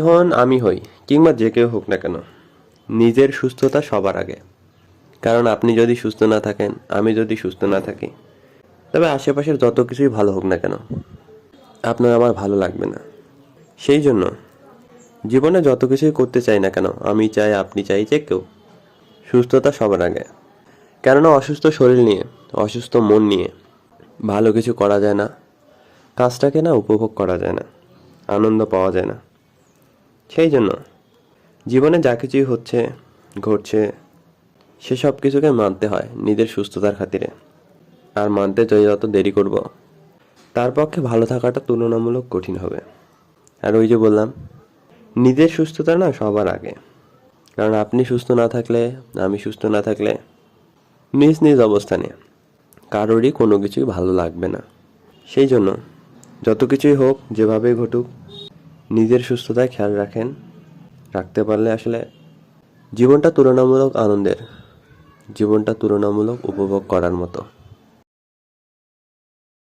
হন, আমি হই, কিংবা যে কেউ হোক না কেন। নিজের সুস্থতা সবার আগে। কারণ আপনি যদি সুস্থ না থাকেন, আমি যদি সুস্থ না থাকি, তবে আশেপাশের যত কিছুই ভালো হোক না কেন, আপনার আমার ভালো লাগবে না। সেই জন্য, জীবনে যত কিছুই করতে চাই না কেন, আমি চাই, আপনি চাই যে কেউ সুস্থতা সবার আগে। কেননা অসুস্থ শরীর নিয়ে, অসুস্থ মন নিয়ে ভালো কিছু করা যায় না, কাজটাকে না উপভোগ করা যায় না, আনন্দ পাওয়া যায় না। সেই জন্য জীবনে যা কিছুই হচ্ছে, ঘটছে, সে সব কিছুকে মানতে হয় নিজের সুস্থতার খাতিরে। আর মানতে যদি যত দেরি করব। তার পক্ষে ভালো থাকাটা তুলনামূলক কঠিন হবে। আর ওই যে বললাম, নিজের সুস্থতা না সবার আগে। কারণ আপনি সুস্থ না থাকলে, আমি সুস্থ না থাকলে, নিজ নিজ অবস্থানে কারোরই কোনো কিছুই ভালো লাগবে না। সেই জন্য যত কিছুই হোক, যেভাবেই ঘটুক নিজের সুস্থতায় খেয়াল রাখেন, রাখতে পারলে আসলে জীবনটা তুলনামূলক আনন্দের, জীবনটা তুলনামূলক উপভোগ করার মতো।